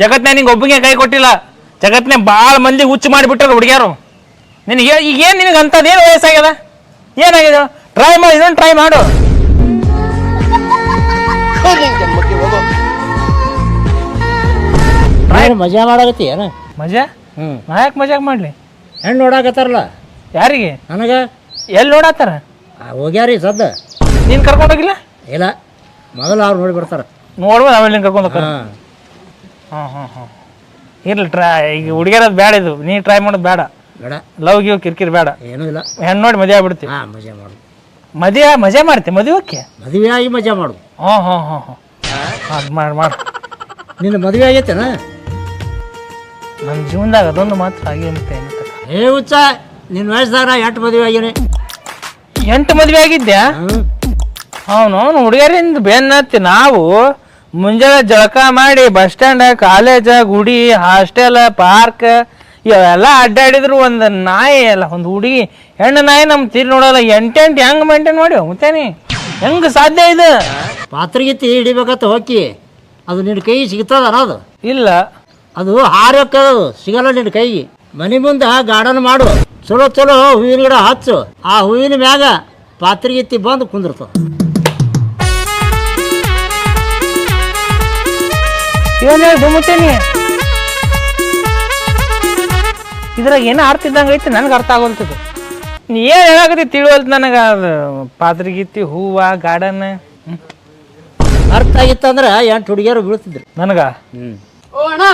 ಜಗತ್ನ್ಯಾಗ ನಿಂಗೆ ಒಬ್ಬಗೆ ಕೈ ಕೊಟ್ಟಿಲ್ಲ. ಜಗತ್ನೇ ಭಾಳ ಮಂದಿ ಹುಚ್ಚು ಮಾಡಿಬಿಟ್ಟಾರ ಹುಡುಗಿಯರು. ನಿನಗೆ ಈಗ ಏನು ನಿನಗೆ ಅಂಥದ್ದು ಏನು ವಯಸ್ಸಾಗ್ಯದ? ಏನಾಗಿದೆ ಟ್ರೈ ಮಾಡಿ ಇದೊಂದು ಟ್ರೈ ಮಾಡು. ಮಜಾ ಮಾಡಾಕತ್ತಿ ಏನ? ಮಜಾ? ಹ್ಞೂ ನಾ ಯಾಕೆ ಮಜಾಕ್ ಮಾಡಲಿ? ಹೆಣ್ಣು ನೋಡಾಕತ್ತಾರಲ್ಲ? ಯಾರಿಗೆ? ನನಗೆ? ಎಲ್ಲಿ ನೋಡತ್ತಾರ? ಹೋಗ್ಯಾರಿ ಸದ್ದ. ನೀನು ಕರ್ಕೊಂಡೋಗಿಲ್ಲ ಇಲ್ಲ. ಮೊದಲು ಅವ್ರು ನೋಡಿ ಬರ್ತಾರ. ನೋಡ್ಬೋದು ಆಮೇಲೆ ನೀನು ಕರ್ಕೊಂಡು ಹೋಗ್ತಾರೆ. ಹಾಂ ಹಾಂ ಹಾಂ. ಇರ್ಲಿ ಟ್ರೈ ಈಗ ಹುಡುಗಿಯರದು ಬೇಡ ಇದು. ನೀ ಟ್ರೈ ಮಾಡೋದು ಬೇಡ ಬೇಡ. ಲವ್ ಗಿವ್ ಕಿರಿಕಿರಿ ಬೇಡ ಏನೂ ಇಲ್ಲ. ಹೆಣ್ಣು ನೋಡಿ ಮದುವೆ ಆಗ್ಬಿಡ್ತೀವಿ. ಹಾಂ ಮಜಾ ಮಾಡು. ಮದುವೆ ಮಜಾ ಮಾಡ್ತೀವಿ ಮದುವೆಕ್ಕೆ ಮದುವೆ ಆಗಿ ಮಜಾ ಮಾಡು. ಹಾಂ ಹಾಂ ಹಾಂ ಹಾಂ. ಅದು ಮಾಡಿ ಮಾಡಿ. ನಿನ್ನ ಮದುವೆ ಆಗೈತೇನ? ನನ್ನ ಜೀವನದಾಗ ಅದೊಂದು ಮಾತ್ರ ಆಗಿ ಅಂತ ಏ ಹುಚ್ಚ ನಿನ್ನ ವಯಸ್ಸಾರ ಎಂಟು ಮದುವೆ ಆಗೀನಿ. ಎಂಟು ಮದುವೆ ಆಗಿದ್ದೆ ಹ್ಞೂ ಅವನು ಅವನು ಹುಡುಗಿಯರಿಂದ ಬೆನ್ನತ್ತಿ ನಾವು ಮುಂಜಾನೆ ಜಳಕ ಮಾಡಿ ಬಸ್ ಸ್ಟ್ಯಾಂಡ್ ಕಾಲೇಜ ಗುಡಿ ಹಾಸ್ಟೆಲ್ ಪಾರ್ಕ್ ಇವೆಲ್ಲ ಅಡ್ಡಾಡಿದ್ರು ಒಂದು ನಾಯಿ ಅಲ್ಲ ಒಂದು ಹುಡುಗಿ. ಹೆಣ್ಣು ನಾಯಿ ನಮ್ಮ ತೀರ್ ನೋಡಲ್ಲ ಎಂಟೆಂಟು ಹೆಂಗ್ ಮೇಂಟೈನ್ ಮಾಡಿ ಹೋಗ್ತೇನೆ? ಹೆಂಗ್ ಸಾಧ್ಯ ಇದು? ಪಾತ್ರೆಗಿತ್ತಿ ಹಿಡಿಬೇಕತ್ತ ಹೋಗಿ ಅದು ನಿನ್ನ ಕೈ ಸಿಗ್ತದ ಅದು? ಇಲ್ಲ. ಅದು ಹಾರಕ್ಕದು ಸಿಗಲ್ಲ ನಿನ್ನ ಕೈ. ಮನೆ ಮುಂದೆ ಗಾರ್ಡನ್ ಮಾಡು. ಚಲೋ ಚಲೋ ಹೂವಿನ ಗಿಡ ಹಚ್ಚು. ಆ ಹೂವಿನ ಮ್ಯಾಗ ಪಾತ್ರೆಗಿತ್ತಿ ಬಂದು ಕುಂದಿರ್ತದ ಏನು ಹೇಳಿ ಮುತ್ತೇನಿ ಇದ್ರಾಗ ಏನೋ ಅರ್ಥ ಇದ್ದಂಗೆ ಐತಿ ನನಗೆ ಅರ್ಥ ಆಗೋಲ್ತದ ನೀ ಏನು ಹೇಳಾಕತಿ ತಿಳಿವಲ್ತು ನನಗೆ ಅದು ಪಾದ್ರಿಗಿತ್ತಿ ಹೂವ ಗಾರ್ಡನ್ ಅರ್ಥ ಆಗಿತ್ತಂದ್ರೆ ಎಂಟು ಹುಡುಗಿಯರು ಬೀಳ್ತಿದ್ರು. ನನಗ? ಹ್ಞೂ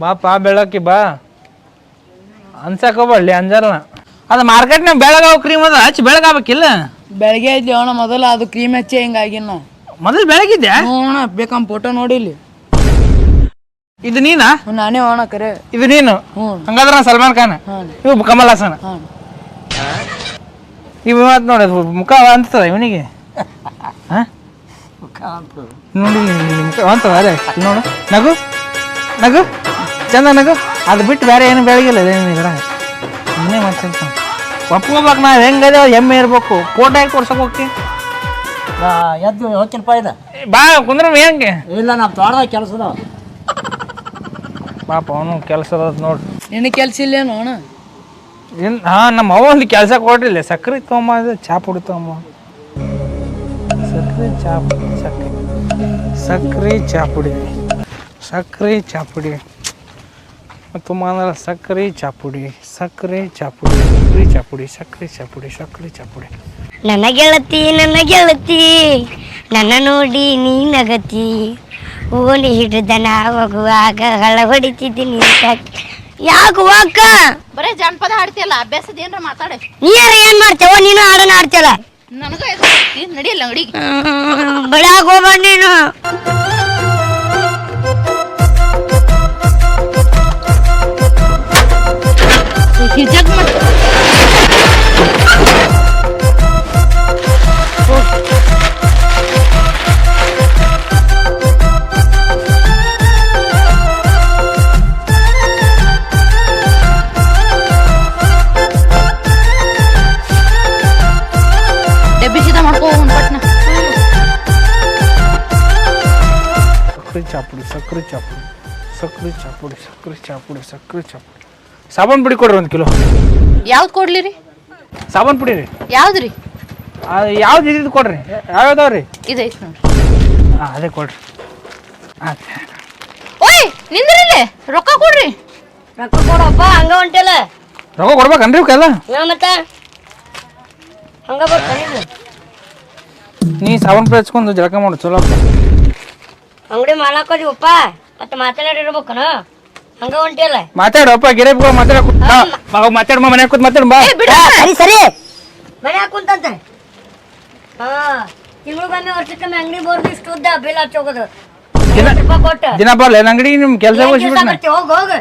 ಬಾ ಪಾ ಬೆಳಕಿ ಬಾ. ಅನ್ಸಕ್ ಹೋಗ್ಬಳ್ಳಿ ಅಂಜಲ್ಲ ಅದು ಮಾರ್ಕೆಟ್ನಾಗ ಬೆಳಗಾವ್ ಕ್ರೀಮ್ ಅದ ಹಚ್ಚಿ ಬೆಳಗಾಗಬೇಕಿಲ್ಲ ಬೆಳಗ್ಗೆ ಇದ್ದೆ ಅಣ್ಣ ಮೊದಲು ಅದು ಕ್ರೀಮ್ ಹಚ್ಚಿ ಹಿಂಗಾಗಿನ ಮೊದಲು ಬೆಳಗಿದ್ದೆ ಅಣ್ಣ ಬೇಕಮ್ಮ ಫೋಟೋ ನೋಡಿಲಿ ಇದು ನೀನಾ? ನಾನೇ ಅಣ್ಣ ಕರೆ. ಇದು ನೀನು? ಹಂಗಾದ್ರೆ ಸಲ್ಮಾನ್ ಖಾನ್? ಇವ್ ಕಮಲ್ ಹಾಸನ್? ಇವ್ ಮಾತು ನೋಡಿ ಮುಖ ಅಂತದ ಇವನಿಗೆ? ನೋಡಿ ಮುಖ ಅಂತದ ಅದೇ ಇಲ್ಲಿ ನೋಡು. ನಗು ನಗು ಚಂದ ನಗು. ಅದು ಬಿಟ್ಟು ಬೇರೆ ಏನು ಬೆಳಗಿಲ್ಲ ಅದೇನು ಇದ್ರಾಗ ಇನ್ನೇ ಒಪ್ಕೋಬೇಕು ನಾವು ಹೆಂಗದೆ ಎಮ್ಮೆ ಇರ್ಬೇಕು. ಫೋಟೋ ಹೇಗೆ ಕೊಡ್ಸಕ್ ಹೋಗ್ತೀವಿ ನಾ ಎದ್ದು ಹೋಗ್ತೀನಪ್ಪ ಇದ. ಬಾ ಕುಂದ್ರ ಹೆಂಗೆ? ಇಲ್ಲ ನಮ್ಮ ತೋಟದಾಗ ಕೆಲಸದ ಪಾಪ ಅವನು ಕೆಲಸ ನೋಡಿ. ನಿನ್ನ ಕೆಲಸ ಇಲ್ಲೇನು ಅಣ್ಣ? ಏನ್ ಹಾಂ ನಮ್ಮ ಅವ್ವ ಒಂದು ಕೆಲಸ ಕೊಡ್ರಿಲ್ಲ ಸಕ್ರೆ ತೊಗೊಂಬ ಅದು ಚಾ ಪುಡಿ ತೊಗೊಂಬ. ಸಕ್ರೆ ಚಾ ಪುಡಿ ಸಕ್ರೆ. ಸಕ್ರೆ ಚಾ ಪುಡಿ ಸಕ್ರೆ ಚಾ ಪುಡಿ ತುಂಬ ಅಂದ್ರೆ ಸಕ್ರೆ ಚಾ ಪುಡಿ ಸಕ್ರೆ ಚಾ ಪುಡಿ ಸಕ್ರೆ ಚಾ ಪುಡಿ ಸಕ್ರೆ ಚಾ ಪುಡಿ ಸಕ್ರೆ ಚಾ ಪುಡಿ ನನ್ನ ಗೆಳತಿ ನನ್ನ ಗೆಳತಿ ನನ್ನ ನೋಡಿ ನೀ ನಗತಿ. ಓಣಿ ಹಿಡಿದ ಹೋಗುವಾಗ ಹಳ ಹೊಡಿತಿದ್ದಿ ಯಾಕೆ ಅಕ್ಕ? ಬರೇ ಜನಪದ ಹಾಡ್ತಿಯಲ್ಲ ಅಭ್ಯಾಸದ ಏನ್ರ ಮಾತಾಡ. ನೀರ ಏನ್ ಮಾಡ್ತೇವ ನೀನು ಹಾಡನ್ನ ಆಡ್ತಲ್ಲ ನನಗ ನಡಿಯಲ್ಲ ಅಂಗಡಿಗೆ ಬೆಳಗ್ ಹೋಗ್ಬೇಡ ನೀನು. ಹಿಜಕ್ ಡಬ್ಬಿ ಸಕ್ರೆ ಸಕ್ಕರೆ ಚಾಪುಡಿ ಸಕ್ರೆ ಚಾಪುಡಿ ಸಕ್ಕರೆ ಚಾಪುಡಿ ಸಕ್ಕರೆ ಪುಡಿ ಸಕ್ರೆ ಚಾ ಪುಡಿ ಕೊಡ್ರಿ ಒಂದು ಕಿಲೋ. ಯಾವ್ದು ಕೊಡ್ಲಿ ರೀ? ಸಾಬೂನ್ ಪುಡಿ ರೀ. ಯಾವ್ದು ರೀ? ಯಾವ್ದು ಇದ್ದಿದ್ದು ಕೊಡ್ರಿ? ಯಾವ್ಯಾವ್ದಾವ ರೀ? ಇದೈತ್ ನೋಡ್ರಿ. ಹಾಂ ಅದೇ ಕೊಡ್ರಿ. ಆಯ್ತು. ಓಯ್ ನಿಂದ್ರಿಲ್ಲೇ. ರೊಕ್ಕ ಕೊಡ್ರಿ. ರೊಕ್ಕ ಕೊಡಪ್ಪ ಹಂಗ ಹೊಂಟಿಲ್ಲ. ರೊಕ್ಕ ಕೊಡ್ಬೇಕನ್ರಿ ಇವಕ್ಕೆಲ್ಲ? ನಾ ಮತ್ತ. ಹಂಗ ಬರ್ತಾನೆ ನೀ ಸಾಬೂನ್ ಪುಡಿ ಹಚ್ಕೊಂಡು ಜಳಕ ಮಾಡು ಚಲೋ ಅಂಗಡಿ ಮಾಡಾಕೋದಿವಪ್ಪ ಮತ್ತೆ ಮಾತಾಡಿರ್ಬೇಕನ ಹಂಗ ಹೊಂಟಿಯಲ್ಲ? ಮಾತಾಡಪ್ಪ ಗಿರೇಬ್ ಮಾತಾಡ ಮಾತಾಡಮ್ಮ ಮನೆ ಕೂತ್ ಮಾತಾಡ ಬಾ. ಸರಿ ಸರಿ. ಮನೆ ಕುಂತಂತೆ. ಹಾ ತಿಂಗಳಿಗೊಮ್ಮೆ ವರ್ಷಕ್ಕೊಮ್ಮೆ ಅಂಗಡಿ ಬೋರ್ದು ಇಷ್ಟು ಉದ್ದ ಬಿಲ್ ಹಚ್ಚೋಗೋದು ದಿನ ಬರ್ಲ ಅಂಗಡಿ ನಿಮ್ ಕೆಲಸ ಹೋಗ? ಹೋಗ್.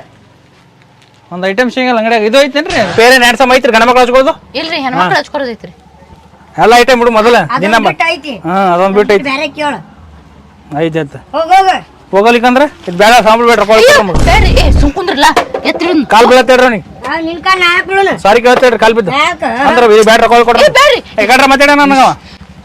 ಒಂದು ಐಟಮ್ ಸಿಗಲ್ಲ ಅಂಗಡಿಯಾಗ. ಇದು ಐತೇನ್ರಿ? ಬೇರೆ ಎರಡು ಸಮ ಐತ್ರಿ ಗಣ ಮಕ್ಳು ಹಚ್ಕೊಳ್ಳೋದು ಇಲ್ರಿ ಹೆಣ್ಮಕ್ಳು ಹಚ್ಕೊಳೋದೈತ್ರಿ ಎಲ್ಲ ಐಟಮ್ ಬಿಡು ಮೊದಲ. ದಿನ ಐತಿ. ಹಾಂ ಅದೊಂದು ಬಿಟ್ಟು ಐತಿ. ಬೇರೆ ಕೇಳು. ಐತೆ ಹೋಗ ಹೋಗ್ ಹೋಗಲಿಕ್ಕಂದ್ರೆ ಇದು ಬೇಡ ಸಾಂಬಳು ಬೇಡ ಏ ಸುಮ್ ಕುಂದ್ರಲ್ಲ ಎತ್ರಿ ಕಾಲ್ ಬೀಳತ್ತೇಡ್ರಿ ನೀ ಆ, ನಿನ್ ಕಾಲ್ ನಾ ಯಾಕ್? ಸಾರಿ ಕೇಳ್ತೇಡ್ರಿ ಕಾಲ್ ಬಿದ್ದು. ಯಾಕ? ಅಂದ್ರೆ ಇದು ಬೇಡ ರೊಕ್ಕ ಕೊಡ್ರಿ. ಏ, ಬ್ಯಾಡ್ರಿ. ಯಾಕಂದ್ರೆ ಮಾತಾಡ ನನಗ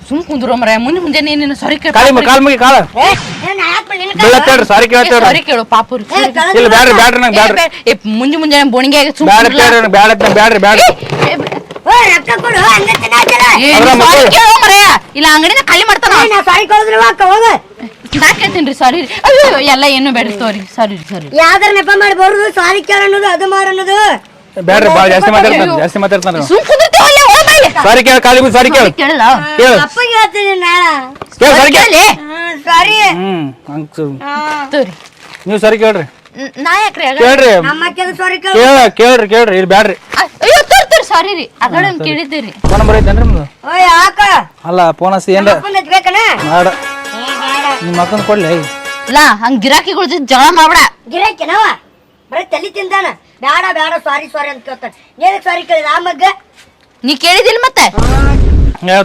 ಸುಮ್ ಕುಂದ್ರು ಮರ ಮುಂದೆ ಮುಂಜಾನೆ ನೀನು ಸಾರಿ ಕೇಳ ಕಾಲಿ ಮ- ಕಾಲ್ ಮುಗಿ ಕಾಲ. ಏ, ಏನ್ ನಾ ಯಾಕ್ ಬೀಳತ್ತೇಳ್ರಿ ಸಾರಿ ಸಾರಿ ಕೇಳು ಪಾಪುರಿ ಏ, ಕಳ್ದ ಇಲ್ಲ ಬ್ಯಾಡ್ರಿ ಬ್ಯಾಡ್ರಿ ನಂಗೆ ಬ್ಯಾಡ್ರಿ ಏ ಮುಂಜೆ ಮುಂಜಾನೆ ಬೋಣಿಗೆ ಆಗಿ ಸುಮ್ ಬ್ಯಾಡ ಕುಂದ್ರಲ್ಲ. ಬ್ಯಾಡ ಬ್ಯಾಡ್ರಿ ಏ, ಓ, ರೊಕ್ಕ ಕೊಡು. ಹಂಗ ತಿನ್ನಾತಿಲ್ಲ. ಏ, ಅದ್ರ ನೀ ಮಕ್ಕಳು- ಸಾರಿ ಕೇಳು ಮರೆಯ ಇಲ್ಲ ಅಂಗಡಿನ ಖಾಲಿ ಮಾಡ್ತಾನ. ಏ, ನಾ ಸಾರಿ ಕೊಡುದಿಲ್ವಾ ಅಕ್ಕ ಹೋಗ. ನಾ ಕೇಳ್ತೀನಿ ಸಾರಿ ಅಯ್ಯೋ ಎಲ್ಲ ಏನು ಬೇಡ ಸಾರಿ ಸಾರಿ ಸಾರಿ ಯಾವ್ದಾರ ನೆಪ ಮಾಡಿ ಬರುದು ಸಾರಿ ಕೇಳ ಅನ್ನೋದು ಅದು ಮಾಡ ಅನ್ನೋದು ಬೇಡ್ರಿ ಬಾಳ ಜಾಸ್ತಿ ಮಾತಾಡ್ತಾನೆ ಜಾಸ್ತಿ ಮಾತಾಡ್ತಾನೆ ಸುಮ್ ಕುಂದಿರ್ತೀವಿ ಅಲ್ಲೇ ಹೋಗ್ ಬಾ ಸಾರಿ ಕೇಳ ಕಾಲಿ ಸಾರಿ ಕೇಳ. ಕೇಳಲ್ಲ. ಕೇಳು. ಅಪ್ಪಗೆ ಹೇಳ್ತೀನಿ ನಾ ಕೇಳ ಸಾರಿ ಕೇಳ. ಸಾರಿ ಹ್ಮ್ ತೋರಿ ನೀವು ಸಾರಿ ಕೇಳ್ರಿ. ನ್- ಯಾಕ್ರಿ ಕೇಳ್ರಿ. ನಮ್ಮ ಸಾರಿ ಕೇಳ. ಕೇಳ ಕೇಳ್ರಿ ಕೇಳ್ರಿ ಇಲ್ಲಿ ಬ್ಯಾಡ್ರಿ. ಅಯ್ಯೋ ತೋರಿ ತೋರಿ ಸಾರಿ ರೀ. ಅಗಡ ಕೇಳಿದ್ದೀರಿ. ಫೋನ್ ನಂಬರ್ ಐತೇನ್ರಿ ನಿಮ್ದು? ಓ ಯಾಕ? ಅಲ್ಲ ಫೋನ್ ಹಸಿ ಏನ್ರಿ? ನಿಮ್ಮ ಮಕ್ಕನ್ ಕೊಡ್ಲಿ? ಲಾ ಹಂಗ್ ಗಿರಾಕಿಗಳ ಜೊತೆ ಜಗಳ ಮಾಡ್ಬೇಡ. ಗಿರಾಕಿನವ ಬರೀ ತಲೆ ತಿಂದಾನ? ಬೇಡ ಬೇಡ ಸಾರಿ ಸಾರಿ ಅಂತ ಕೇಳ್ತಾನೆ. ಏನಕ್ಕೆ ಸಾರಿ ಕೇಳಿದ? ಆ ಮಗ್ಗ? ನೀ ಕೇಳಿದಿಲ್ಲ ಮತ್ತೆ?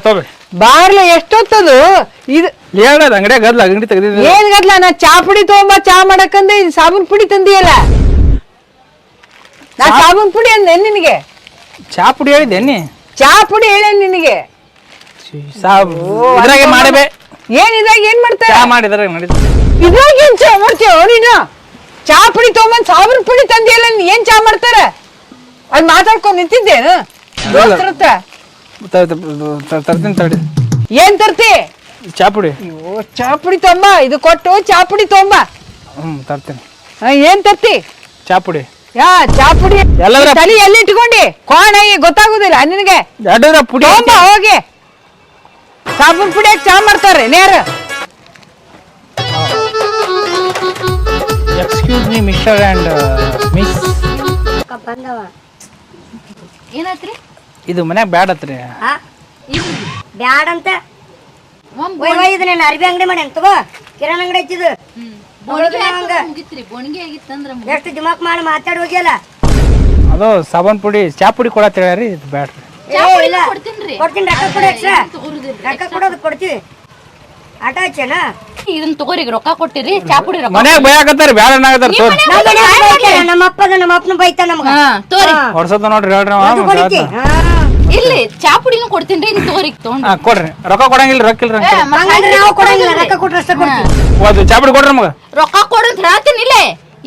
ತಗೋರಿ ಬಾರ್ಲೆ ಎಷ್ಟೊತ್ತದು? ಇದು ಹೇಳದ ಅಂಗಡಿಯಾಗ ಗದ್ಲ ಅಂಗಡಿ ತೆಗ್ದಿದ್ವಿ ಏನ್ ಗದ್ಲ? ನಾ ಚಾ ಪುಡಿ ತಗೊಂಬ ಚಾ ಮಾಡಕಂದ್ರೆ ಇದು ಸಾಬೂನ್ ಪುಡಿ ತಂದಿಯಲ್ಲ? ನಾ ಸಾಬೂನ್ ಪುಡಿ ಅಂದೆ ನಿನಗೆ? ಚಾ ಪುಡಿ ಹೇಳಿದ್ದೆ ನೀ ಚಾ ಪುಡಿ ಹೇಳ ನಿನಗೆ? ಸಾಬ್ ಇದ್ರಾಗೆ ಮಾಡಬೇ ಏನ್ ಇದಾಗ ಏನ್ ಮಾಡ್ತಾರೆ? ಚಾ ಮಾಡಿದ್ರೆ ನಡೀತು ಇದ್ರಾಗ ಏನ್ ಚಾ ನೀನು? ಚಾ ಪುಡಿ ತಗೊಂಬಂದ್ ಸಾಬೂನ್ ಪುಡಿ ತಂದಿಯಲ್ಲ ನೀನ್ ಏನ್ ಚಾ ಮಾಡ್ತಾರೆ? ಅಲ್ಲಿ ಮಾತಾಡ್ಕೊಂಡ್ ನಿಂತಿದ್ದೇನು ದೋಸ್ತ್ರ ಹತ್ರ. ತರ್ತೀನಿ ತಡಿ. ಏನ್ ತರ್ತಿ? ಚಾಪುಡಿ ಓ ಚಾ ಪುಡಿ ತೊಂಬ ಇದು ಕೊಟ್ಟು ಚಾ ಪುಡಿ ತೊಂಬ ಹ್ಞೂ ತರ್ತೀನಿ. ಆ, ಏನ್ ತರ್ತಿ? ಚಾಪುಡಿ ಯಾ ಚಾ ಪುಡಿ ಎಲ್ಲದ್ರ- ತಲಿ ಎಲ್ಲಿ ಇಟ್ಕೊಂಡಿ? ಕೋಣ ಗೊತ್ತಾಗುದಿಲ್ಲ ನಿನಗೆ. ಎರಡರ ಪುಡಿ ತೊಂಬ ಹೋಗಿ. ಸಾಬೂನ್ ಪುಡಿ ಹಾಕಿ ಚಾ ಮಾಡ್ತಾರೆ ನೇರ. Excuse me mister and miss ಬಂದವ. ಏನಾತ್ರಿ? ಇದು ಮನ್ಯಾಗ ಬ್ಯಾಡ ಹತ್ರಿ ಆ? ಬ್ಯಾಡಂತ. ಒಯ್ ಒಯ್ ಇದು ನಾನು ಅರ್ಬಿ ಅಂಗಡಿ ಮಾಡಿ ತಗೋ. ಕಿರಾಣಿ ಅಂಗಡಿ ಹಚ್ಚಿದು ಹಂಗ. ಮುಗಿತ್ರಿ. ಬೋಣಿಗೆ ಆಗಿತ್ತಂದ್ರ ಎಷ್ಟು ದಿಮಾಕ್ ಮಾಡಿ ಮಾತಾಡಿ ಹೋಗ್ಯಲ್ಲ. ಅದು ಸಾಬೂನ್ ಪುಡಿ ಚಾ ಪುಡಿ ಕೊಡತ್ತೇಳ್ರಿ ಇದು ಬ್ಯಾಡ್ರಿ. ಏ, ಇಲ್ಲ. ಕೊಡ್ತೀನ್ರಿ. ಕೊಡ್ತೀನಿ ರೊಕ್ಕ ಕೊಡು. ರೊಕ್ಕ ಕೊಡೋದು ಕೊಡ್ತೀವಿ. ಆಟ ಹಚ್ಚೇನಾ? ಇದನ್ನ ತಗೋರಿ ರೊಕ್ಕ ಕೊಟ್ಟಿರಿ ಚಾ ಪುಡಿ ರೊಕ್ಕ. ಮನ್ಯಾಗ ಬಯಾಕತ್ತಾರ ಬ್ಯಾಡ ಅನ್ನಾಗತ್ತಾರ ತೋರಿ ನಮ್ಮ ಮನ್ಯಾಗ ನಮ್ಮ ಅಪ್ಪನ ಬೈತಾ ನಮ್ಗ. ಹಾ ತೋರಿ. ನೋಡ್ರಿ ಹೇಳ್ರಿ ಅವ ಅದು ಹೇಳ್ತಾನ. ಇಲ್ಲಿ ಚಾ ಪುಡಿನೂ ಕೊಡ್ತೀನ್ರಿ ಇದು ತಗೋರಿ ತಗೊಂಡ್. ಹಾ ಕೊಡ್ರಿ. ರೊಕ್ಕ ಕೊಡಂಗಿಲ್ಲ ರೊಕ್ಕ ಇಲ್ರಿ ಅಂಕಲ್. ಹಂಗಂದ್ರೆ ನಾವು ಕೊಡಂಗಿಲ್ಲ ರೊಕ್ಕ ಕೊಟ್ರೆ ಅಷ್ಟೇ ಕೊಡ್ತೀವಿ. ಒಂದು ಚಾ ಪುಡಿ ಕೊಡ್ರಿ ನಮಗ. ರೊಕ್ಕ ಕೊಡು ಅಂತ ಹೇಳ್ತೀನಿ ಇಲ್ಲೇ.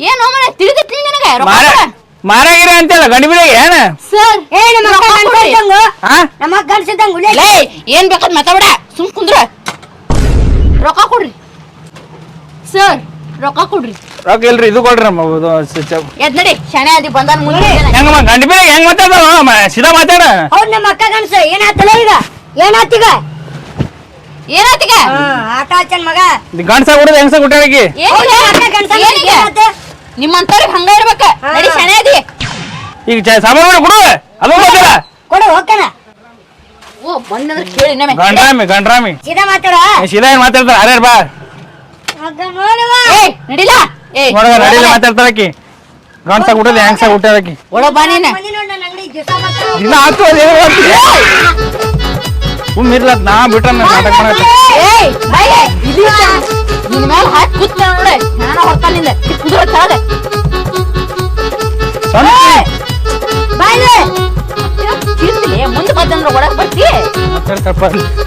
ಏನೋ ಮನೆ ತಿಳಿದಿತ್ತು ನಿನಗೆ ರೊಕ್ಕ ಮಾರ ಕೊಡ. ಮಾರಾಗಿರಿ ಅಂತೇಳ ಗಂಡ ಬಿಡಿಗೆ ಏನ? ಸರ್ ಏ ನಮ್ಮ ಅಕ್ಕ. ಗಂಡ್ಸಿದ್ದಂಗು, ಹಾ ನಮ್ಮ ಅಕ್ಕ ಗಂಡ್ಸಿದ್ದಂಗು, ಲೇ. ಏನ್ ಬೇಕಾದ್ ಮಾತಾಡ ಸುಮ್ ಕುಂದ್ರ. ರೊಕ್ಕ ಕೊಡ್ರಿ. ಸರ್ ರೊಕ್ಕ ಕೊಡ್ರಿ. ರೊಕ್ಕ ಇಲ್ರಿ ಇದು ಕೊಡ್ರಿ ನಮ್ಮ ಇದು ಸ- ಚ- ಎದ್ ನಡಿ ಶಣೆ ಅದಿ ಬಂದಾನ ಮುಂದೆ ಹೆಂಗ ಮ- ಗಂಡಿ ಬಿಡಿಗೆ ಹೆಂಗ್ ಮಾತಾಡ ಸೀದಾ ಮಾತಾಡ. ಹೌದ್ ನಮ್ಮ ಅಕ್ಕ ಗಣಸ ಏನಾತಲ್ಲ ಈಗ? ಏನಾತೀಗ? ಏನಾತಿಗ? ಹಚ್ಚನ್ ಮಗ. ಗಂಡ್ಸ ಹುಡುಗ ಹೆಂಗ್ಸ ಹುಟ್ಟಾಳಿಗೆ ಹೌದ್ ನಮ್ಮ ಅಕ್ಕ ಗಂಡ್ಸ ಏನಿಗೆ ಏನಾತ? ನಿಮ್ಮಂತವ್ರಿಗೆ ಹಂಗ ಇರ್ಬೇಕ. ನಡಿ ಶಣೆ ಈಗ ಚ- ಕೊಡು ಅದು ಗೊತ್ತಿಲ್ಲ ಕೊಡು ಹೋಗ್ತಾನ. ಓ ಬಂದಂದ್ರೆ ಕೇಳಿ ಗಂಡ್ರಾಮಿ ಗಂಡ್ರಾಮಿ. ಸೀದಾ ಮಾತಾಡ? ಏ, ಸೀದಾ ಏನ್ ಮಾತಾಡ್ತಾರ? ಅರೇ ಬಾ. ಮಗ ನೋಡುವ. ಏ ನಡಿಲ. ಏ ನೋಡಗ ನಡೀಲಿ ಗಂಡ್ಸ ಹುಟ್ಟದ ಹೆಂಗ್ಸ ಹುಟ್ಟಾಳಕಿ ಒಳ ಬಾ ನೀನ. ಆತು ನಾ ಬಿಟ್ರ ನಾಟಕ ಮಾಡತ್ತ ಏಯ್ ಬಾಯ್. ನಿನ್ನ ಮೇಲೆ ಹಾಕಿ ಕೂತ್ ನೋಡೆ. ಹಣ ಹೊರ್ತಾನಿಂದ ಕುದುರೆ ತಾಳೆ ಬಾಯ್ಲೆ. ತಿರ್ತಿಲಿ ಮುಂದೆ ಬಂದಂದ್ರ ಒಳಗ್ ಬರ್ತಿ.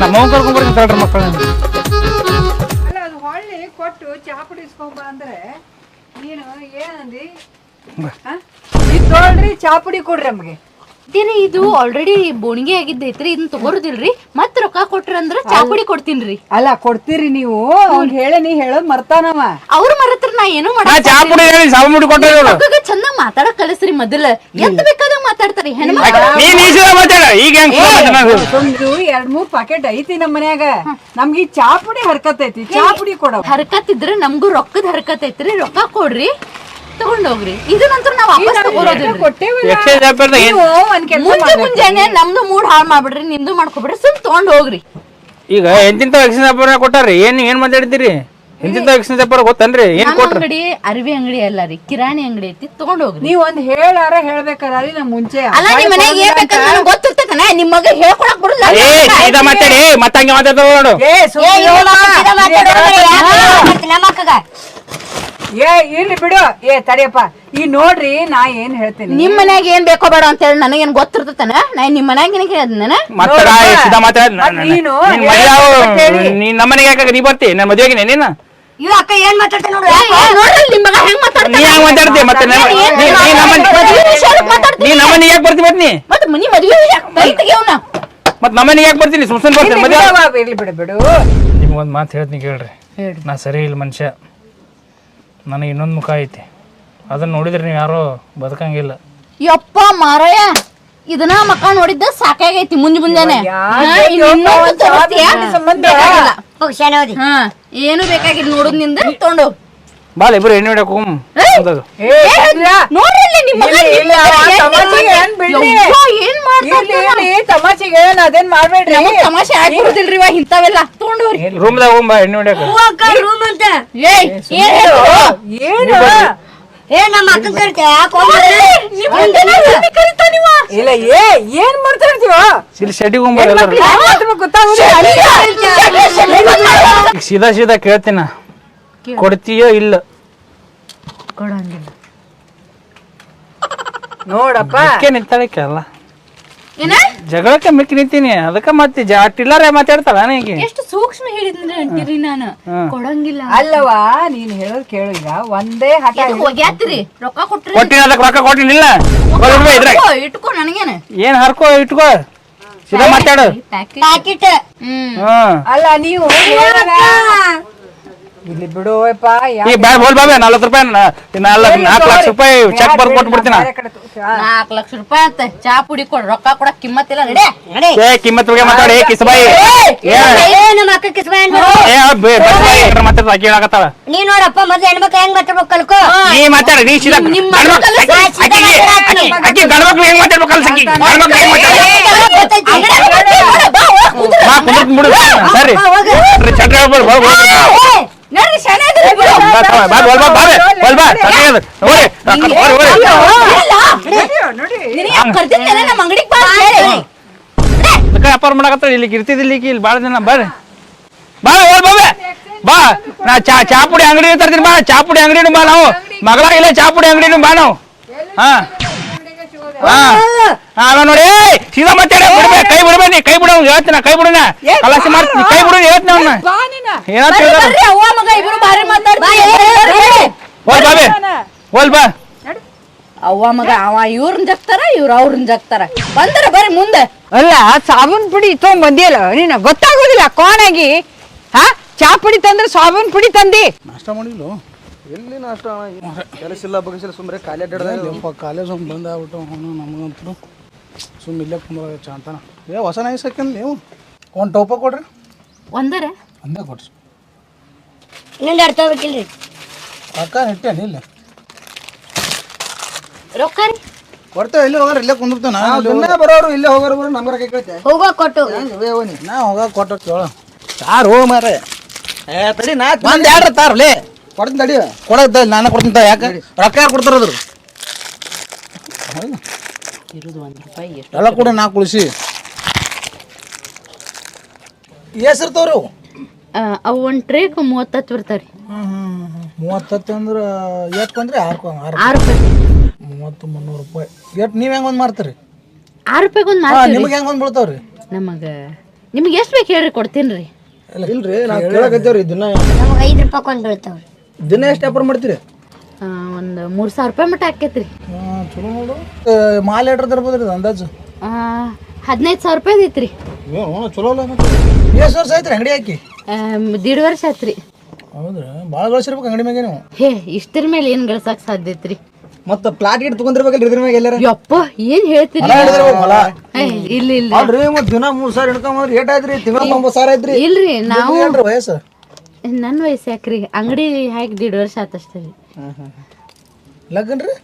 ನಮ್ಮ ಮಗನ್ ಕರ್ಕೊಂಡ್ ಬರ್ತೀನಿ ತಗೊಳ್ರಿ ಮಕ್ಕಳನ್ನ. ಅಲ್ಲ ಅದು ಹೊಳ್ಳಿ ಕೊಟ್ಟು ಚಹಾ ಪುಡಿ ಇಸ್ಕೊಂಬ ಅಂದ್ರೆ ನೀನು ಏನಂದಿ? ಇದು ನೋಡ್ರಿ ಚಾ ಪುಡಿ ಕೊಡ್ರಿ ನಮ್ಗೆ. ಇದೇರಿ ಇದು ಆಲ್ರೆಡಿ ಬೋಣಿಗೆ ಆಗಿದ್ದೈತ್ರಿ ಇದನ್ನ ತಗೋರುದಿಲ್ರಿ ಮತ್ ರೊಕ್ಕ ಕೊಟ್ರ ಅಂದ್ರ ಚಾಪುಡಿ ಕೊಡ್ತೀನ್ರಿ. ಅಲ್ಲ ಕೊಡ್ತೀರಿ ನೀವು. ಅವ್ನ್ ಹೇಳಿ ನೀ ಹೇಳೋದ್ ಮರ್ತಾನವ ಅವ್ರ ಮರತ್ರ ನಾ ಏನು ನಾ ಮಾಡ ಚಾ ಹೇಳಿ ಇವ್ರು. ಚಂದ ಮಾತಾಡಕ್ ಕಲಿಸ್ರಿ ಮೊದಲ. ಎಂತ ಬೇಕಾದಂಗ ಮಾತಾಡ್ತಾರಿ ಹೆಣ್ಮಕ್ಳು. ನೀನ್ ಈ ಮಾತಾಡ ಈಗ ಹೆಂಗ್ ಸುಮ್ನೆ ಒಂದು ಎರಡ್ ಮೂರ್ ಪಾಕೆಟ್ ಐತಿ ನಮ್ ಮನ್ಯಾಗ. ನಮ್ಗೆ ಈ ಚಾಪುಡಿ ಪುಡಿ ಐತಿ ಚಾ ಪುಡಿ ಹರ್ಕತ್ ಹರಕತ್ ಇದ್ರೆ ನಮ್ಗೂ ರೊಕ್ಕದ ಹರ್ಕತ್ ಐತ್ರಿ ರೊಕ್ಕ ಕೊಡ್ರಿ. ತಗೊಂಡೋಗ್ರಿ ಇದ ನಂತರ ನಾವು ವಾಪಸ್ ತಗೋರೋದಿಲ್ರಿ ಕೊಟ್ಟೇವಲ್ಲ ಎಕ್ಸ್ಚೇಂಜ್ ಆಫರ್ ಏನ್ ನೀವು ಒಂದ್ ಕೆಲ್ಸ ಮುಂಜೆ ಮುಂಜಾನೆ ನಮ್ದು ಮೂಡ್ ಹಾಳ್ ಮಾಡ್ಬಿಡ್ರಿ ನಿಮ್ದು ಮಾಡ್ಕೊಬಿಡ್ರಿ ಸುಮ್ ತಗೊಂಡ್ ಹೋಗ್ರಿ ಈಗ ಎಂತಿಂತ ಎಕ್ಸ್ಚೇಂಜ್ ಆಫರ್ ಕೊಟ್ಟಾರಿ ಏನ್ ಏನ್ ಮಾತಾಡ್ತೀರಿ ಎಂತಿಂತ ಎಕ್ಸ್ಚೇಂಜ್ ಆಫರ್ ಗೊತ್ತನ್ರಿ ಏನ್ ಕೊಟ್ರಿ ಅಂಗಡಿ ಅರವಿ ಅಂಗಡಿ ಅಲ್ಲ ರೀ ಕಿರಾಣಿ ಅಂಗಡಿ ಐತಿ ತಗೊಂಡ್ ಹೋಗ್ರಿ ನೀವ್ ಒಂದ್ ಹೇಳಾರ ಹೇಳ್ಬೇಕಾರ ಅಲ್ಲಿ ನಮ್ ಮುಂಚೆ ಅಲ್ಲ ನಿಮ್ ಮನೆಗೆ ಏನ್ ಬೇಕಂತ ನನಗ್ ಗೊತ್ತಿರ್ತೈತನ ನಿಮ್ ಮಗ ಹೇಳ್ಕೊಳಕ್ ಬರುಲ್ಲ ಏ ಸೀದಾ ಮಾತಾಡಿ ಮತ್ತ ಹಂಗೆ ಮಾತಾಡ್ತಾವ ನೋಡು ಏ ಸುಮ್ಮನೆ ಮಾತಾಡು ನಮ್ಮ ಅಕ್ಕಗ? ಏ ಇಲ್ಲಿ ಬಿಡು. ಏ ತಡಿಯಪ್ಪ. ಈ ನೋಡ್ರಿ ನಾ ಏನ್ ಹೇಳ್ತೀನಿ. ನಿಮ್ ಮನ್ಯಾಗ ಏನ್ ಬೇಕೋ ಬೇಡ ಅಂತ ಹೇಳಿ ನನಗೇನ್ ಗೊತ್ತಿರ್ತತನ? ನಾ ನಿಮ್ ಮನ್ಯಾಗ ಏನಕ್ಕೆ ಹೇಳಿದ್ನ ಮತ್ತೆ ನಾ ಸೀದಾ ಮಾತಾಡ್ ನೀನು ನಮ್ಮನೆಗೆ ಬರ್ತಿ ನನ್ನ ಮದ್ವೆಗೆ ನೀನು? ಇವ ಅಕ್ಕ ಏನ್ ಮಾತಾಡ್ತಾ ನೋಡು ನೋಡ್ರಿ ನಿಮ್ಮ ಮಗ ಹೆಂಗ್ ನೀ ಮಾತಾಡ್ತಾನ ಹೆಂಗ್ ಮಾತಾಡ್ತಿ? ಮತ್ತೆ ನೀ ನೀ ನಮ್ಮನೆ ಮದ್ವೆ ವಿಷಯಕ್ಕೆ ಮಾತಾಡ್ತೀನಿ. ನೀ ನಮ್ಮನೆಗೆ ಯಾಕೆ ಬರ್ತಿ ಮತ್ತೆ ನೀ? ಮನಿ ಮದ್ವೆ ಕೈ ತೆಗಿಯವನ ಮತ್ ನಮ್ಮನೆಗೆ ಯಾಕೆ ಬರ್ತೀನಿ ಮದ್ವೆ ಇರ್ಲಿ ಬಿಡು ಬಿಡು. ನಿಮ್ಗೊಂದು ಮಾತು ಹೇಳ್ತೀನಿ ಕೇಳ್ರಿ. ನಾ ಸರಿ ಇಲ್ಲ ಮನುಷ್ಯ. ನನಗೆ ಇನ್ನೊಂದು ಮುಖ ಐತಿ ಅದನ್ನ ನೋಡಿದ್ರೆ ನೀವು ಯಾರೋ ಬದುಕಂಗಿಲ್ಲ ಯಪ್ಪ ಮಾರಾಯ ಇದನ್ನ ಮಕ್ಕ ನೋಡಿದ್ದ ಸಾಕಾಗೈತಿ ಮುಂಜ್ ಮುಂಜಾನೆ ಯಾಕೆ ಹಾ, ಇನ್ ಯಪ್ಪ, ಇನ್ನೊಂದು ತೋರಿಸ್ತೀಯಾ? ಸಂಬಂಧ. ಬೇಕಾಗಿಲ್ಲ. ಹೋಗಿ ಶಾನೆ ಓದಿ ಹಾ ಏನು ಬೇಕಾಗಿಲ್ಲ ನೋಡುದ್ನಿಂದ ತೊಗೊಂಡು ಬಾಳ ಇಬ್ರು ಎಣ್ಣೆ ಹೊಡ್ಯಾಕ ಹೋಗಮ್ ಅಂತದು. ತಮಾಷೆಗೆ ಏನ್ ಅದೇನ್ ಮಾಡ್ಬೇಡ್ರಿ? ನಮಗ್ ತಮಾಷೆ ಇಂಥವೆಲ್ಲ. ರೂಮ್ದಾಗ ಹೋಗಮ್ ಬಾ ಎಣ್ಣೆ ಹೊಡ್ಯಾಕ. ರೂಮ್ ಅಂತ. ಏನು ಏ ನಮ್ಮ ಅಕ್ಕನ್ ಕರಿತೆ? ಇಲ್ಲ ಏ ಏನ್ ಇಲ್ಲಿ ಸೀದಾ ಸೀದಾ ಕೇಳ್ತೀನ? ಕೊಡ್ತೀಯೋ ಇಲ್ಲ? ನೋಡಪ್ಪ. ಅದಕ್ಕೆ ನಿಂತಾಳಕ್ಕೆ ಅಲ್ಲ ಏನ? ಜಗಳಕ್ಕೆ ಮಿಕ್ಕಿ ನಿಂತೀನಿ. ಅದಕ್ಕೆ ಮತ್ತೆ ಜಾ ಟಿಲ್ಲರೇ ಮಾತಾಡ್ತಾಳ ನನಗೆ ಎಷ್ಟು ಸೂಕ್ಷ್ಮ ಹೇಳಿದ್ರಿ ಅಂತೀರಿ ನಾನು. ಕೊಡಂಗಿಲ್ಲ ಅಲ್ಲವಾ ನೀನ್ ಹೇಳೋದ್ ಕೇಳು ಈಗ. ಒಂದೇ ಹಠ ಎದಕ್ ಹೋಗ್ಯಾತ್ರಿ ರೊಕ್ಕ ಕೊಟ್ರಿ ಕೊಟ್ಟಿನ ಅದಕ್ಕೆ ರೊಕ್ಕ ಕೊಟ್ಟಿನಿಲ್ಲ ಇದ್ರಾಗ ಇಟ್ಕೋ, ಇಟ್ಕೋ ನನಗೇನ. ಏನ್ ಹರ್ಕೋ ಇಟ್ಕೋ. ಸೀದಾ ಮಾತಾಡು. ಪ್ಯಾಕೆಟ್ ಹ್ಮ್. ಅಲ್ಲ ನೀವು. ಇಲ್ಲಿ ಬಿಡುವಪ್ಪ ಈ ಬೋಲ್ ಬಾಬೆ ನಲ್ವತ್ತು ರೂಪಾಯಿ ನಾಲ್ಕು ನಾಲ್ಕು ಲಕ್ಷ ರೂಪಾಯಿ ಚೆಕ್ ಬರ್ದು ಕೊಟ್ಬಿಡ್ತೀನಿ ಕಡೆ. ನಾಲ್ಕು ಲಕ್ಷ ರೂಪಾಯಿ ಅಂತ ಚಾ ಪುಡಿ ಕೊಡ್ ರೊಕ್ಕ ಕೊಡಕ್ ಕಿಮ್ಮತ್ತಿಲ್ಲ ನಡೆ ನಡಿ ಏ ಕಿಮ್ಮತ್ ಬಗ್ಗೆ ಮಾತಾಡಿ ಕಿಸಬಾಯಿ ನಮ್ಮ ಅಕ್ಕ ಕಿಸಬಾಯಿ ಏ ಹೇಳಕತ್ತಾಳ ನೀ ನೋಡಪ್ಪ ಮೊದಲು ಹೆಣ್ಮಕ್ಳು ಹೆಂಗ್ ಮಾತಾಡ್ಬೇಕು ಕಲ್ಕೋ ನೀ ಮಾತಾಡ ನೀ ಸೀದಾ ಗಂಡ್ಮಕ್ಳು- ಹೆಂಗ್ ಮಾತಾಡ್ಬೇಕು ಗಂಡ್ಮಕ್ಳು ಮಾತಾಡ್ಬೇಕು ಸರಿ ಬಾ ಬಾ ನೋಡ್ರಿ ಶಾಣೆ ಬಿಡು. ಬಾ ಬಾ ಬಾ ಬಾ ಬಾ ಓಡಿ ಇಲ್ಲ. ನಿನಗೆ ಕರ್ದಿದ್ದೆ ನಮ್ಮ ಅಂಗಡಿಗೆ ಬಾ ಅಂತ ಹೇಳಿ. ಅದಕ್ಕೆ ವ್ಯಾಪಾರ ಮಾಡಕತ್ತಾಳ ಇಲ್ಲಿ ಭಾಳ ಜನ ಬರ್ರಿ ಬಾ ಓಲ್ ಬಾಬೆ ಬಾ ನಾ ಚಾ ಚಾಪುಡಿ ಅಂಗಡಿ ತರ್ತೀನಿ ಬಾ ಚಾಪುಡಿ ಅಂಗಡಿನೂ ಬಾ ನಾವು ಮಗಳ ಇಲ್ಲ ಚಾಪುಡಿ ಅಂಗಡಿನೂ ಬಾ ನಾವು ಹಾ ನೋಡಿ ಸೀದಾ ಮಾತಾಡ ಬಿಡ್ಬೇ ಕೈ ಬಿಡ್ಬೇ ನೀ ಕೈ ಬಿಡೋ ಹೇಳ್ತೀನಿ ಕೈ ಬಿಡೋಣ ಕಲಾಸಿ ಮಾಡ್ತೀನಿ ಕೈ ಬಿಡು ಹೇಳ್ತೀನಿ ಬಾಬೆ ಬಾ ಅವ್ವ ಮಗ ಅವ ಇವ್ರನ್ನ ಜಗ್ತಾರ ಇವ್ರ ಅವ್ರನ್ನ ಜಗ್ತಾರ. ಬಂದ್ರ ಬರ್ರಿ ಮುಂದೆ. ಅಲ್ಲ ಸಾಬೂನ್ ಪುಡಿ ತೊಗೊಂಡ್ ಬಂದಿಯಲ್ಲ ನಿನ್ನ ಗೊತ್ತಾಗೋದಿಲ್ಲ ಕೋಣಾಗಿ ಹಾ ಚಾ ಪುಡಿ ತಂದ್ರೆ ಸಾಬೂನ್ ಪುಡಿ ತಂದಿ. ನಾಷ್ಟ ಮಾಡಿಲ್ಲ ಎಲ್ಲಿ ನಾಷ್ಟ ಕೆಲಸ ಇಲ್ಲ ಬಗಸಿಲ್ಲ ಸುಮ್ಮನೆ ಕಾಲೇಜ್ ಅಡ್ಡಾಡ್ದ ಕಾಲೇಜ್ ಒಂದು ಬಂದ ಆಗ್ಬಿಟ್ಟು ಅವನು ನಮಗಂತೂ ಸುಮ್ಮ ಇಲ್ಲೇ ಕುಂದ್ರ ಚಂತಾನ. ಏ ಹೊಸ ನಾಯಿ ಸಾಕ್ಯನ್ ನೀವು? ಒಂದು ಟೋಪ ಕೊಡ್ರಿ. ಒಂದರೆ? ಒಂದೇ ಕೊಡ್ರಿ ಇನ್ನೊಂದು ತಗೋಬೇಕಿಲ್ರಿ ಅಕ್ಕ ಇಟ್ಟೇನು ಇಲ್ಲ ರೊಕ್ಕ ರೀ. ಕೊಡ್ತೇವೆ ಇಲ್ಲಿ ಹೋಗಾರ ಇಲ್ಲೇ ಕುಂದಿರ್ತಾನ ಬರೋರು ಇಲ್ಲೇ ಹೋಗೋರು ಬರೋ ನಮ್ಗೆ ಕೇಳ್ತೆ ಹೋಗೋ ಕೊಟ್ಟು. ನಾ ಹೋಗೋ ಕೊಟ್ಟು ಕೇಳು. ಯಾರು ಹೋ ಮಾರೇ ಏ ತಡಿ ನಾ ಒಂದು ಎರಡು ತಾರ್ಲಿ. ಕೊಡ್ತೀನಿ ತಡಿ. ಕೊಡದ ನಾನು ಕೊಡ್ತೀನಿ ತಾ, ಯಾಕೆ? ರೊಕ್ಕ ಯಾರು ಕೊಡ್ತಾರದ್ರು ಎಲ್ಲ ಕೂಡ ನಾ ಕುಳಿಸಿ. ಹೆಸರ್ತವ್ರಿ ಅವು ಅವು ಒಂದು ಟ್ರೇಕ್ ಮೂವತ್ತತ್ತು ಬರ್ತಾವ್ರಿ. ಮೂವತ್ತತ್ತು ಅಂದ್ರೆ ಎಷ್ಟು ಅಂದ್ರೆ ಆರು ಆರು ಆರು ರೂಪಾಯಿ. ಮೂವತ್ತು ಮುನ್ನೂರು ರೂಪಾಯಿ. ಎಷ್ಟು ನೀವು ಹೆಂಗೆ ಒಂದು ಮಾರ್ತೀರಿ? ಆರು ರೂಪಾಯಿಗೆ ಒಂದು ಮಾರ್ತೀವಿ ನಿಮಗೆ ಹೆಂಗೆ ಒಂದು ಬೀಳ್ತಾವ್ರಿ? ನಿಮಗೆ ನಿಮ್ಗೆ ಎಷ್ಟು ಬೇಕು ಹೇಳ್ರಿ ಕೊಡ್ತೀನಿ ರೀ ಇಲ್ರಿ ನಾವು ಕೇಳಕತ್ತೇವ್ರಿ ದಿನ ನಮಗೆ ಐದು ರೂಪಾಯಿ ಕೊಂಡು ಬೀಳ್ತಾವ್ರಿ. ದಿನ ಎಷ್ಟು ವ್ಯಾಪಾರ ಮಾಡ್ತೀರಿ? ಒಂದು ಮೂರು ಸಾವಿರ ರೂಪಾಯಿ ಮಟ್ಟ ಆಕೈತ್ರಿ. ಹಾಂ ಚಲೋ ನೋಡು. ಮಾಲ್ ಎಟ್ರ ತರ್ಬೋದು ರೀ ಅಂದಾಜು? ಹದಿನೈದು ಸಾವಿರ ರೂಪಾಯಿ ಐತ್ರಿ ಏನು ಚಲೋ ಅಲ್ಲ ಮತ್ತೆ. ಎಷ್ಟು ವರ್ಷ ಆಯ್ತು ಅಂಗಡಿ ಹಾಕಿ? ದೀಡ್ ವರ್ಷ ಆತ್ರಿ. ಹೌದ್ರಿ? ಭಾಳ ಗಳಿಸಿರ್ಬೇಕು ಅಂಗಡಿ ಮ್ಯಾಗೆ ನೀವು ಹೇ ಇಷ್ಟರ ಮೇಲೆ ಏನು ಗಳಿಸಕ್ ಸಾಧ್ಯ ಐತ್ರಿ. ಮತ್ತೆ ಪ್ಲಾಟ್ ಗಿಟ್ ತಗೊಂಡಿರ್ಬೇಕಲ್ರಿ ಇದ್ರ ಮ್ಯಾಗ ಎಲ್ಲಾರ? ಯಪ್ಪ ಏನ್ ಹೇಳ್ತೀರಿ? ಏ, ಇಲ್ಲ ಇಲ್ಲ. ಅಲ್ರಿ ಮತ್ತೆ ದಿನ ಮೂರ್ ಸಾವಿರ ಹಿಡ್ಕೊಂಬಂದ್ರೆ ಏಟ್ ಆಯ್ತ್ರಿ? ತಿಂಗಳ ಒಂಬತ್ತು ಸಾವಿರ ಐತ್ರಿ ಇಲ್ರಿ ನಾವು ಏನ್ರಿ ವಯಸ್ಸು? ನನ್ನ ವಯಸ್ಸು ಯಾಕ್ರಿ? ಅಂಗಡಿ ಹಾಕಿ ದೀಡ್ ವರ್ಷ ಆತಷ್ಟೇ ರೀ. ಲಗ್ನ ರೀ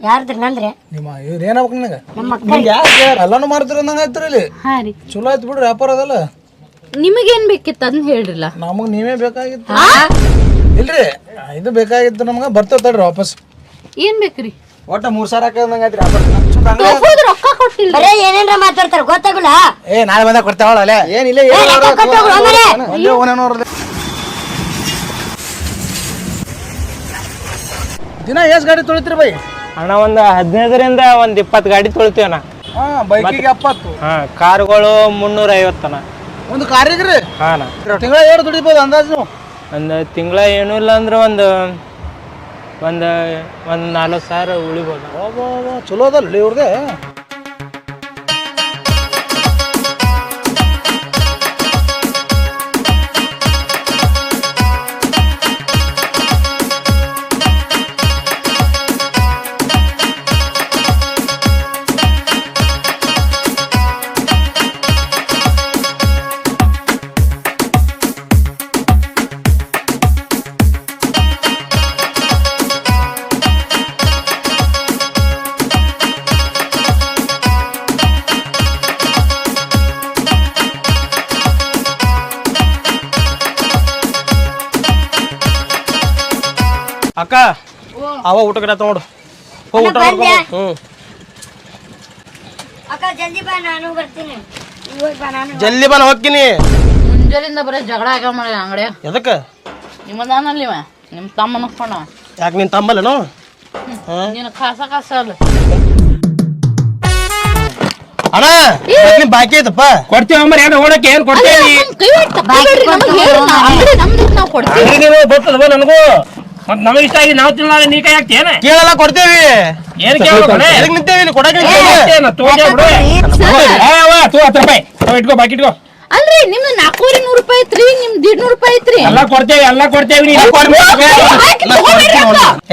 ಯಾರ್ದ್ರಿ ನಂದ್ರೆ? ನಿಮ್ಮ ಇವ್ರು ಏನಾಗ್ಬೇಕು ನನಗೆ? ನಿಮ್ಗೆ ಯಾರು ಎಲ್ಲಾನು ಮಾಡ್ತೀರಿ ಅಂದಂಗೆ ಆಯ್ತು ಇಲ್ಲಿ? ಹಾ ರೀ. ಚಲೋ ಆಯ್ತು ಬಿಡ್ರಿ ವ್ಯಾಪಾರ ಅದಲ್ಲ. ನಿಮಗೇನ್ ಬೇಕಿತ್ತು ಅದನ್ನ ಹೇಳ್ರಲ್ಲ. ನಮಗೆ ನೀವೇ ಬೇಕಾಗಿತ್ತು. ಇಲ್ರಿ ಇದು ಬೇಕಾಗಿತ್ತು ನಮ್ಗೆ. ಬರ್ತೇವೆ ತಡ್ರಿ ವಾಪಸ್. ಏನು ಬೇಕ್ರಿ? ಒಟ್ಟ ಮೂರ್ ಸಾವಿರ ಹಾಕಂದಂಗೆ ಆಯ್ತು ವ್ಯಾಪಾರ. ಸುಮ್ನೆ ಅಂಗಡಿ- ತಗೋದ್ ರೊಕ್ಕ ಕೊಟ್ಟಿಲ್ಲ ಬರೇ ಏನೇನ್ರ ಮಾತಾಡ್ತಾರ ಗೊತ್ತಾಗಲ್ಲ? ಏ ನಾಳೆ ಬಂದಾಗ ಕೊಡ್ತಾವಳ ಅಲ್ಲೇ ಏನಿಲ್ಲ ಏನ್ ಆಮೇಲೆ. ಅಲ್ಲೇ ಓನೇನೋರ್ಲಿ ದಿನ ಎಷ್ಟು ಗಾಡಿ ತೊಳಿತೀರಿ ಬೈ? ಅಣ್ಣ ಒಂದು ಹದಿನೈದರಿಂದ ಒಂದು ಇಪ್ಪತ್ತು ಗಾಡಿ ತೊಳಿತೀವಿ ಅಣ್ಣ. ಹಾಂ ಬೈಕಿಗೆ ಎಪ್ಪತ್ತು. ಹಾಂ ಕಾರುಗಳು ಮುನ್ನೂರ ಐವತ್ತಣ್ಣ ಒಂದು ಕಾರಿಗೆ ರೀ? ಹಾಂ ತಿಂಗಳ ಎರಡು ದುಡಿಬೋದು ಅಂದಾಜು? ನೀವು ಒಂದು ತಿಂಗಳ ಏನೂ ಇಲ್ಲ ಅಂದ್ರೆ ಒಂದು ಒಂದು ಒಂದು ನಾಲ್ಕು ಸಾವಿರ ಉಳಿಬೋದು ಚಲೋ ಅದಲ್ಲ ಇವ್ರದೇ ಅಕ್ಕ ಅವ ಊಟಕ್ಕೆ ನೋಡು. ಹೋಗಿ ಊಟ ಅಣ್ಣ, ಬಂದ್ಯಾ? ಮಾಡ್ಕೊಂಡು ಹ್ಞೂ ಅಕ್ಕ ಜಲ್ದಿ ಬಾ ನಾನು ಬರ್ತೀನಿ. ಇವಾಗ ಬಾ ನಾನು ಜಲ್ದಿ ಬಾ ನಾ ಹೋಗ್ತೀನಿ. ಮುಂಜಾನಿಂದ ಬರೀ ಜಗಳ ಆಗ ಮಾಡ ಅಂಗಡಿ. ಎದಕ್ಕೆ? ನಿಮ್ಮದಾನಲ್ಲಿ ನಿಮ್ ನಿಮ್ಮ ತಮ್ಮ ಅನ್ಕೊಂಡ ಯಾಕೆ ನೀನು ತಂಬಲ್ಲೇನು ನೀನು ಕಾಸ ಕಾಸ ಅಲ್ಲ. ಅಣ್ಣ ಬಾಕಿ ಐತಪ್ಪ. ಕೊಡ್ತೀವಿ ಅಂಬರ್ ಏನು ಓಡಕ್ಕೆ ಏನು ಕೊಡ್ತೀವಿ? ಕೈ ಇಟ್ಟು ಹೇಳಿ ನಮ್ದು ನಾವ್ ಕೊಡ್ತೀವಿ. ನೀವು ಬರ್ತದ ನನಗೂ? ಮತ್ ನಮಗ್ ಇಷ್ಟ ಆಗಿ ನಾವು ತಿನ್ನಲ್ಲ ನೀ ಕೈ ಹಾಕ್ತೇನ ಕೇಳಲ್ಲ ಕೊಡ್ತೇವಿ. ಏನ್ ಕೇಳ್ಬೇಕು ಎದಕ್ಕೆ ನಿಂತೇವಿ ಕೊಡಕ್ಕೆ ತೂ ಹತ್ತು ರೂಪಾಯಿ ತಗೋ, ಇಟ್ಕೋ ಬಾಕಿ ಇಟ್ಕೋ. ಅಲ್ರಿ ನಿಮ್ದು ನಾಲ್ಕೂವರೆ ನೂರು ರೂಪಾಯಿ ಐತ್ರಿ ನಿಮ್ದು ದೀಡ್ ರೂಪಾಯಿ ಐತ್ರಿ. ಎಲ್ಲ ಕೊಡ್ತೇವೆ ಎಲ್ಲ ಕೊಡ್ತೇವೆ ಅಕ್ಕ.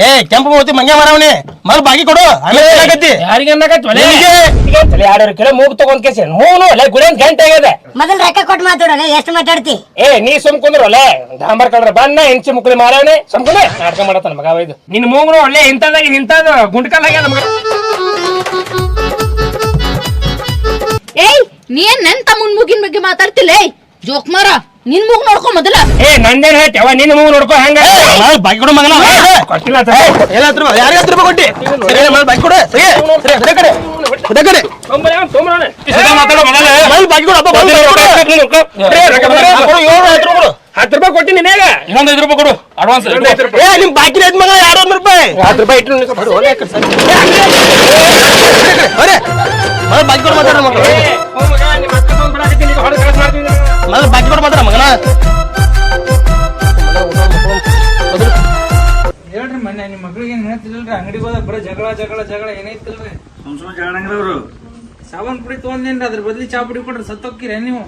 ಏ ಕೆಂಪು ಮೂತಿ ಮಂಗ್ಯ ಮಾರವನಿ. ಮೊದಲು ಬಾಗಿ ಕೊಡು ಆಮೇಲೆ ಏನಾಗತ್ತಿ ಯಾರಿಗೆ ಅನ್ನಕತ್ತಿ ಒಲೆ? ನಿನಗೆ. ತಲೆ ಎರಡು ಕಿಲೋ ಮೂಗ್ ತಗೊಂಡ್ ಕೇಸಿ. ಹೂನು ಅಲ್ಲ ಗುಡಿ ಅಂತ ಗಂಟೆ ಆಗ್ಯದ. ಮೊದಲು ರೊಕ್ಕ ಕೊಟ್ಟು ಮಾತಾಡೋಣ ಎಷ್ಟು ಮಾತಾಡ್ತಿ? ಏ ನೀ ಸುಮ್ ಕುಂದ್ರ ಒಲೆ. ಡಾಂಬರ್ ಕಳ್ರ ಬಣ್ಣ ಹೆಂಚಿ ಮುಕ್ಳಿ ಮಾರವನೆ. ಸುಮ್ ಕುಂದ್ರೆ. ನಾಟಕ ಮಾಡತನ್ ಮಗ ಇದು. ನಿನ್ ಮೂಗ್ನು ಒಳ್ಳೆ ಇಂಥದಾಗಿ ಇಂಥದ್ದು ಗುಂಡ್ಕಲ್ಲಾಗ್ಯದ ಮಗ ಏಯ್ ನೀ ಏನ್ ನನ್ ತಮ್ಮನ್ ಮುಗಿನ ಬಗ್ಗೆ ಮಾತಾಡ್ತಿಲ್ಲ? ಜೋಕ್ ಮಾರ. ನಿನ್ ಮುಗ್ ನೋಡ್ಕೊ ಮೊದಲ. ಏ ನಂದೇನ್ ಹೇಳ್ತಿ? ಅವ ನಿನ್ ಮುಗ್ ನೋಡ್ಕೊ ಹಂಗ? ಬಾಕಿ ಕೊಡು ಮಗನ. ಕೊಟ್ಟಿಲ್ಲ ಎಲ್ಲ ರೂಪಾಯಿ ಯಾರಿಗೆ ಹತ್ತು ರೂಪಾಯಿ ಕೊಟ್ಟಿ. ಸರಿ ಬಾಕಿ ಕೊಡು. ಸರಿ ಸರಿ ಅದೇ ಕಡೆ. ಅದೇ ಕಡೆ. ಮಾತಾಡೋ ಮೊದಲ. ಮೊದಲು ಬಾಕಿ ಕೊಡು ಅಪ್ಪ ಏಳು ಹತ್ತು ರೂಪಾಯಿ ಕೊಡು. ಹತ್ತು ರೂಪಾಯಿ ಇನ್ನೊಂದು ಐದು ರೂಪಾಯಿ ಕೊಡು. ಅಡ್ವಾನ್ಸ್ ಏ ನಿಮ್ ಬಾಕಿ ಐತ್ ಮಗ ಎರಡು ಒಂದ್ ರೂಪಾಯಿ? ಹತ್ತು ರೂಪಾಯಿ ಇಟ್ಟು. ಅರೆ ಮೊದಲು ಬಾಕಿ ಕೊಡು ಮಾತಾಡ ನಿನಗೆ. ಮೊದಲು ಬಾಕಿ ಕೊಡು ಮಾತಾಡ ಮಗನ. ಹೇಳ್ರಿ ಮೊನ್ನೆ ನಿಮ್ಮ ಮಗಳಿಗೆ ಏನ್ ಹೇಳ್ತಿಲ್ರಿ? ಅಂಗಡಿಗೆ ಹೋದಾಗ ಬರೀ ಜಗಳ ಜಗಳ ಜಗಳ ಏನೈತಿಲ್ರಿ ಸಾಬೂನ್ ಪುಡಿ ತೊಗೊಂಡೇನ್ರಿ ಅದ್ರ ಬದ್ಲಿ ಚಾ ಪುಡಿ ಕೊಡ್ರಿ ಸತ್ತೋಕ್ಕಿರ ನೀವು.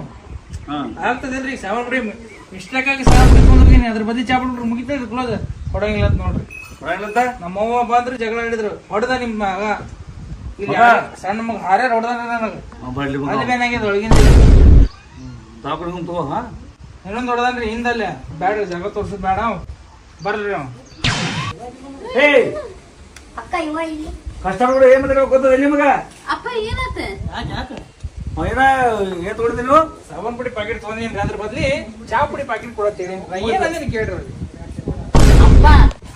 ಆಗ್ತದೇನ್ರಿ ಸಾಬನ್ ಪುಡಿ ಮಿಸ್ಟೇಕ್ ಆಗಿ ಸಾಬೂನ್ ಪುಡಿ ತೊಗೊಂಡ್ರಿ ಅದ್ರ ಬದ್ಲಿ ಚಾ ಪುಡಿ ಕೊಡ್ರಿ ಮುಗಿತೈತಿ ಕ್ಲೋಸ್ ಕೊಡಂಗಿಲ್ಲ ಅಂತ ನೋಡ್ರಿ. ನಮ್ಮ ಅವ್ವ ಬಂದ್ರು ಜಗಳ ಹಿಡಿದ್ರು ಹೊಡೆದ ನಿಮ್ಮ ಮಗ. ಸಣ್ಣ ಮಗ. ಹಾರ್ಯಾರ ಹೊಡೆದ ನನಗೆ. ಅಲ್ಲಿ ಬೇನಾಗ್ಯದ ಹಾ? ಇನ್ನೊಂದು ಹೊಡೆದನ್ರಿ ಹಿಂದಲ್ಲೇ. ಬ್ಯಾಡ ಜಗಳ ತೋರ್ಸದ್ ಬೇಡ ಬರ್ರಿ ಅವ್. ಅಕ್ಕ ಇವ ಇಲ್ಲಿ. ಅಪ್ಪ ಏನಾತ? ಸಾಬನ್ ಪುಡಿ ಪ್ಯಾಕೆಟ್ ತೊಗೊಂಡೇನ್ರಿ ಅದ್ರ ಬದ್ಲಿ ಚಾ ಪುಡಿ ಪ್ಯಾಕೆಟ್ ಕೊಡತ್ತೀರಿ ಏನಂದ್ರೆ ಏನಂದೇನಿ ಕೇಳ್ರಿ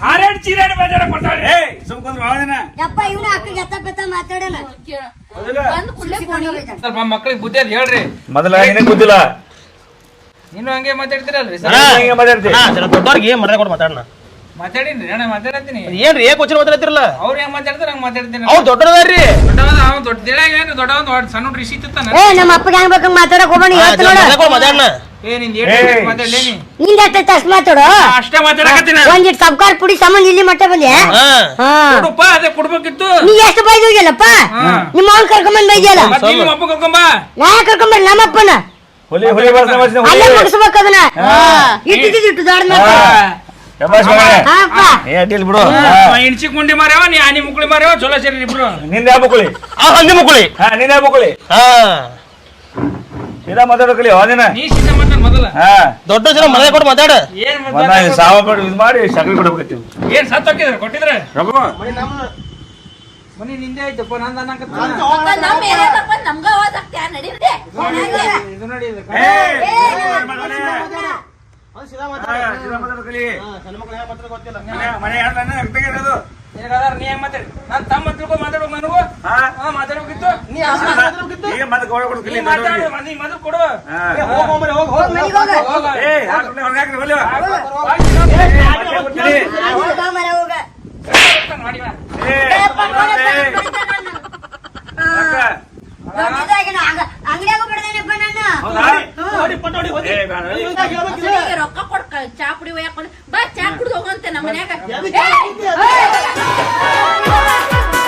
ಹಾರಾಡ್ ಚೀರಾಡಿ ಬಾಜಾರ ಕೊಡ್ತಾಳೆ ಯಪ್ಪ ಇವನ ಅಕ್ಕ ಬಂದ್ ಕೂಡ್ಲೆ ಫೋನ್ ಸ್ವಲ್ಪ ಮಕ್ಳಿಗೆ ಬುದ್ಧಿ ಅದ್ ಹೇಳ್ರಿ. ಮೊದಲ ನಿನಗೆ ನೀನು ಹಂಗೆ ಮಾತಾಡ್ತಿರಲ್ರಿ ಸರ್? ಹೆಂಗೆ ಮಾತಾಡ್ತಿ. ದೊಡ್ಡವ್ರಿಗೆ ಮರ್ಯಾದೆ ಕೊಡು ಮಾತಾಡಣ ಮಾತಾಡೀನಿ ಅಣ್ಣ ಮಾತಾಡತ್ತೀನಿ. ಏನ್ರಿ ಏಕ್ ವಚನ ಮಾತಾಡ್ತಿರಲ್ಲ? ಅವ್ರು ಹೆಂಗ್ ಮಾತಾಡ್ತಾರ ಹಂಗ ಮಾತಾಡ್ತೀನಿ. ಅವ್ರು ದೊಡ್ಡವದ ದೊಡ್ಡ ಏನು ಸಣ್ಣ ಏ ನಮ್ಮ ಅಪ್ಪಗೆ ಹೆಂಗ್ ಬೇಕಂಗ್ ಮಾತಾಡಕ್ ಹೋಗೋಣ ಇವತ್ತು ನೋಡು. ಮಾತಾಡಣ ಏ ನಿಂದ ಅಷ್ಟು ಮಾತಾಡು. ಅಷ್ಟೇ ಮಾತಾಡಕತ್ತೀನಿ ಒಂದಿಟ್ ಸಬ್ಕಾರ್ ಪುಡಿ ಇಲ್ಲಿ ಮಟ್ಟ ಬಂದೆ. ಹಾ. ಹಾ. ಕೊಡುಪ್ಪ ಅದೇ ಕೊಡ್ಬೇಕಿತ್ತು. ನೀ ಎಷ್ಟು ಬೈದು ಹೋಗ್ಯಲ್ಲಪ್ಪ? ನಿಮ್ಮ ಅವ್ನ ಕರ್ಕೊಂಬಂದ್ ಬೈದ್ಯಲ್ಲ? ಮತ್ತೆ ನಿಮ್ಮ ಅಪ್ಪ ಕರ್ಕೊಂಬ. ನಾ ನಮ್ಮ ಅಪ್ಪನ. ಅಲ್ಲೇ ಮುಗಿಸ್ಬೇಕು ಅದನ್ನ. ಇಟ್ಟಿದ್ದು ಇಟ್ಟು ದಾಡ್ ಮಾರ್ಯಾವ ನೀ ಆನಿ ಮುಕ್ಳಿ ಮಾರ್ಯಾವ ಚಲೋ ಸೇರಿ ಇಬ್ರು ನಿಂದ ಮುಕುಳಿ? ನಿಂದ ಸೀದಾ ಮಾತಾಡೋಕಲಿ ಹೋದಿನ. ನೀ ಮಾತಾಡ ಮೊದಲ? ಹಾ. ದೊಡ್ಡ ಜನ ಕೊಟ್ಟು ಮಾತಾಡ. ಏನ್ ಒಂದ? ಸಾವ ಇದು ಮಾಡಿ ಸಗಣಿ ಕೊಡ್ಬೇಕು ಏನ್ ಸತ್ ಹೋಗಿದ್ರ? ಕೊಟ್ಟಿದ್ರೆ? ರಘು. ಮನಿ ನಿಂದೆ ಐತಪ್ಪ ನಂದ ಅನ್ನಕತ್ತ ನಮ್ಮ ಏರಿಯಾದಪ್ಪ ನಮ್ಗ ಆವಾಜ್ ಆಗ್ತ್ಯಾ ನಡೀರಿ. ಇದು ನೋಡಿ ಇದು. ಮನೆ ಯಾರ್ದನ್ನ ನಿನಗಾದ್ರ ನೀ ಹೆಂಗ್ ಮಾತಾಡಿ ತಮ್ಮ ಮಾತಾಡೋ ಮನವು ಹಾ ಮಾತಾಡೋಗಿತ್ತು ನೀ ಮಾತಾಡೋಗಿತ್ತು ಈಗ ಮತ್ತೆ ಗೋಳ ಕೊಡು ನೀ ಮಾತಾಡು ನೀ ಕೊಡು ಹೋಗ ಹೋಗ ಹೋಗ ಏ ಹೊರಗೆ ಏ ನಾನು ರೊಕ್ಕ ಕೊಡ್ಕ ಚಾ ಪುಡಿ ಒಯ್ಯಾಕ ಬಾ ಚಾ ಕುಡ್ದು ಹೋಗಂತೆ ನಮ್ಮ ಮನ್ಯಾಗ